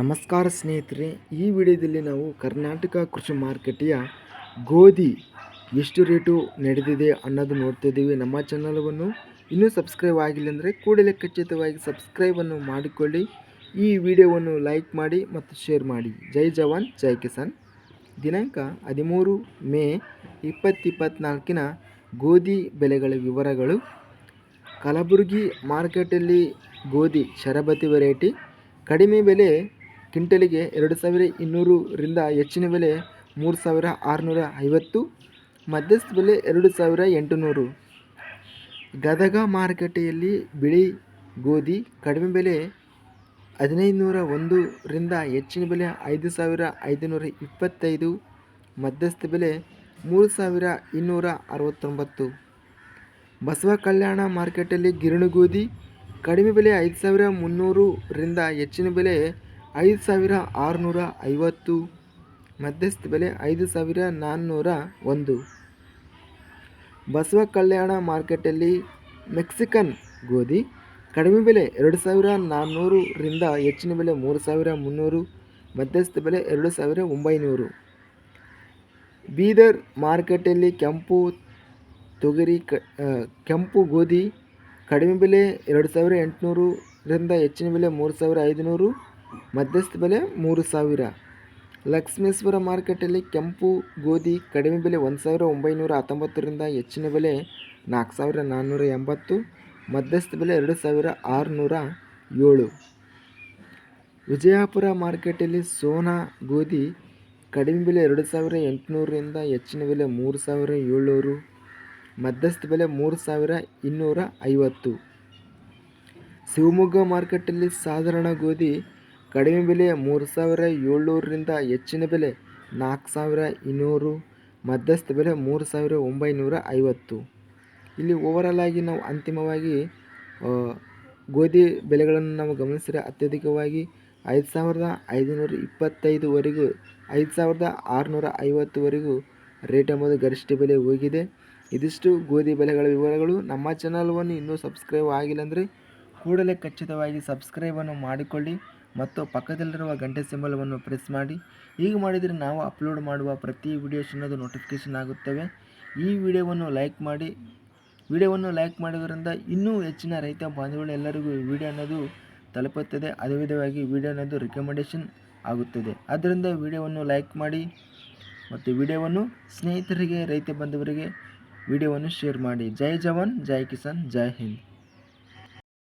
ನಮಸ್ಕಾರ ಸ್ನೇಹಿತರೆ, ಈ ವಿಡಿಯೋದಲ್ಲಿ ನಾವು ಕರ್ನಾಟಕ ಕೃಷಿ ಮಾರುಕಟ್ಟೆಯ ಗೋಧಿ ಎಷ್ಟು ರೇಟು ನಡೆದಿದೆ ಅನ್ನೋದು ನೋಡ್ತಾ ಇದ್ದೀವಿ. ನಮ್ಮ ಚಾನಲ್ವನ್ನು ಇನ್ನೂ ಸಬ್ಸ್ಕ್ರೈಬ್ ಆಗಿಲ್ಲ ಅಂದರೆ ಕೂಡಲೇ ಖಚಿತವಾಗಿ ಸಬ್ಸ್ಕ್ರೈಬನ್ನು ಮಾಡಿಕೊಳ್ಳಿ. ಈ ವಿಡಿಯೋವನ್ನು ಲೈಕ್ ಮಾಡಿ ಮತ್ತು ಶೇರ್ ಮಾಡಿ. ಜೈ ಜವಾನ್, ಜೈ ಕಿಸಾನ್. ದಿನಾಂಕ ಹದಿಮೂರು ಮೇ ಇಪ್ಪತ್ತಿಪ್ಪತ್ನಾಲ್ಕಿನ ಗೋಧಿ ಬೆಲೆಗಳ ವಿವರಗಳು. ಕಲಬುರಗಿ ಮಾರ್ಕೆಟಲ್ಲಿ ಗೋಧಿ ಶರಬತಿ ವೆರೈಟಿ. ಕಡಿಮೆ ಬೆಲೆ ಕ್ವಿಂಟಲಿಗೆ ಎರಡು ಸಾವಿರ ಇನ್ನೂರರಿಂದ ಹೆಚ್ಚಿನ ಬೆಲೆ ಮೂರು ಸಾವಿರ ಆರುನೂರ ಐವತ್ತು, ಮಧ್ಯಸ್ಥ ಬೆಲೆ ಎರಡು ಸಾವಿರ ಎಂಟುನೂರು. ಗದಗ ಮಾರುಕಟ್ಟೆಯಲ್ಲಿ ಬಿಳಿ ಗೋಧಿ ಕಡಿಮೆ ಬೆಲೆ ಹದಿನೈದು ನೂರ ಒಂದರಿಂದ ಹೆಚ್ಚಿನ ಬೆಲೆ ಐದು ಸಾವಿರ ಐದುನೂರ ಇಪ್ಪತ್ತೈದು, ಮಧ್ಯಸ್ಥ ಬೆಲೆ ಮೂರು ಸಾವಿರ ಇನ್ನೂರ ಅರವತ್ತೊಂಬತ್ತು. ಬಸವ ಕಲ್ಯಾಣ ಮಾರ್ಕೆಟಲ್ಲಿ ಗಿರಣಿ ಗೋಧಿ ಕಡಿಮೆ ಬೆಲೆ ಐದು ಸಾವಿರ ಮುನ್ನೂರರಿಂದ ಹೆಚ್ಚಿನ ಬೆಲೆ ಐದು ಸಾವಿರ ಆರುನೂರ ಐವತ್ತು, ಮಧ್ಯಸ್ಥ ಬೆಲೆ ಐದು ಸಾವಿರ ನಾನ್ನೂರ ಒಂದು. ಬಸವ ಕಲ್ಯಾಣ ಮಾರ್ಕೆಟಲ್ಲಿ ಮೆಕ್ಸಿಕನ್ ಗೋಧಿ, ಕಡಿಮೆ ಬೆಲೆ ಎರಡು ಸಾವಿರ ನಾನ್ನೂರರಿಂದ ಹೆಚ್ಚಿನ ಬೆಲೆ ಮೂರು ಸಾವಿರ ಮುನ್ನೂರು, ಮಧ್ಯಸ್ಥ ಬೆಲೆ ಎರಡು ಸಾವಿರ ಒಂಬೈನೂರು. ಬೀದರ್ ಮಾರ್ಕೆಟಲ್ಲಿ ಕೆಂಪು ತೊಗರಿ ಕ ಕೆಂಪು ಗೋಧಿ, ಕಡಿಮೆ ಬೆಲೆ ಎರಡು ಸಾವಿರ ಎಂಟುನೂರರಿಂದ ಹೆಚ್ಚಿನ ಬೆಲೆ ಮೂರು ಸಾವಿರ ಐದುನೂರು. ಮಧ್ಯಸ್ಥ ಬೆಲೆ ಮೂರು ಸಾವಿರ. ಲಕ್ಷ್ಮೇಶ್ವರ ಮಾರ್ಕೆಟಲ್ಲಿ ಕೆಂಪು, ಗೋಧಿ, ಕಡಿಮೆ ಬೆಲೆ ಒಂದು ಸಾವಿರ ಒಂಬೈನೂರ ಹತ್ತೊಂಬತ್ತರಿಂದ ಹೆಚ್ಚಿನ ಬೆಲೆ ನಾಲ್ಕು ಸಾವಿರ ನಾನ್ನೂರ ಎಂಬತ್ತು, ಮಧ್ಯಸ್ಥ ಬೆಲೆ ಎರಡು ಸಾವಿರ ಆರುನೂರ ಏಳು. ವಿಜಯಪುರ ಮಾರ್ಕೆಟಲ್ಲಿ ಸೋನಾ, ಗೋಧಿ, ಕಡಿಮೆ ಬೆಲೆ ಎರಡು ಸಾವಿರ ಎಂಟುನೂರರಿಂದ ಹೆಚ್ಚಿನ ಬೆಲೆ ಮೂರು ಸಾವಿರ ಏಳ್ನೂರು, ಮಧ್ಯಸ್ಥ ಬೆಲೆ ಮೂರು ಸಾವಿರ ಇನ್ನೂರ ಐವತ್ತು. ಶಿವಮೊಗ್ಗ ಮಾರ್ಕೆಟಲ್ಲಿ ಸಾಧಾರಣ ಗೋಧಿ ಕಡಿಮೆ ಬೆಲೆ ಮೂರು ಸಾವಿರ ಏಳ್ನೂರರಿಂದ ಹೆಚ್ಚಿನ ಬೆಲೆ ನಾಲ್ಕು ಸಾವಿರ ಇನ್ನೂರು, ಮಧ್ಯಸ್ಥ ಬೆಲೆ ಮೂರು ಸಾವಿರ ಒಂಬೈನೂರ ಐವತ್ತು. ಇಲ್ಲಿ ಓವರಾಲ್ ಆಗಿ ನಾವು ಅಂತಿಮವಾಗಿ ಗೋಧಿ ಬೆಲೆಗಳನ್ನು ನಾವು ಗಮನಿಸಿದರೆ ಅತ್ಯಧಿಕವಾಗಿ ಐದು ಸಾವಿರದ ಐದುನೂರ ಇಪ್ಪತ್ತೈದುವರೆಗೂ ಐದು ಸಾವಿರದ ಆರುನೂರ ಐವತ್ತುವರೆಗೂ ರೇಟ್ ಎಂಬುದು ಗರಿಷ್ಠ ಬೆಲೆ ಹೋಗಿದೆ. ಇದಿಷ್ಟು ಗೋಧಿ ಬೆಲೆಗಳ ವಿವರಗಳು. ನಮ್ಮ ಚಾನಲ್ವನ್ನು ಇನ್ನೂ ಸಬ್ಸ್ಕ್ರೈಬ್ ಆಗಿಲ್ಲ ಅಂದರೆ ಕೂಡಲೇ ಖಚಿತವಾಗಿ ಸಬ್ಸ್ಕ್ರೈಬನ್ನು ಮಾಡಿಕೊಳ್ಳಿ. ಮತ್ತು ಪಕ್ಕದಲ್ಲಿರುವ ಗಂಟೆ ಸಿಂಬಲವನ್ನು ಪ್ರೆಸ್ ಮಾಡಿ. ಹೀಗೆ ಮಾಡಿದರೆ ನಾವು ಅಪ್ಲೋಡ್ ಮಾಡುವ ಪ್ರತಿ ವಿಡಿಯೋಸ್ ಅನ್ನೋದು ನೋಟಿಫಿಕೇಷನ್ ಆಗುತ್ತವೆ. ಈ ವಿಡಿಯೋವನ್ನು ಲೈಕ್ ಮಾಡಿ. ವಿಡಿಯೋವನ್ನು ಲೈಕ್ ಮಾಡೋದರಿಂದ ಇನ್ನೂ ಹೆಚ್ಚಿನ ರೈತ ಬಾಂಧವರು ಎಲ್ಲರಿಗೂ ವಿಡಿಯೋ ಅನ್ನೋದು ತಲುಪುತ್ತದೆ. ಅದೇ ವಿಧವಾಗಿ ವಿಡಿಯೋ ಅನ್ನೋದು ರಿಕಮೆಂಡೇಷನ್ ಆಗುತ್ತದೆ. ಆದ್ದರಿಂದ ವಿಡಿಯೋವನ್ನು ಲೈಕ್ ಮಾಡಿ ಮತ್ತು ವಿಡಿಯೋವನ್ನು ಸ್ನೇಹಿತರಿಗೆ, ರೈತ ಬಾಂಧವರಿಗೆ ವಿಡಿಯೋವನ್ನು ಶೇರ್ ಮಾಡಿ. ಜೈ ಜವಾನ್, ಜೈ ಕಿಸಾನ್, ಜೈ ಹಿಂದ್.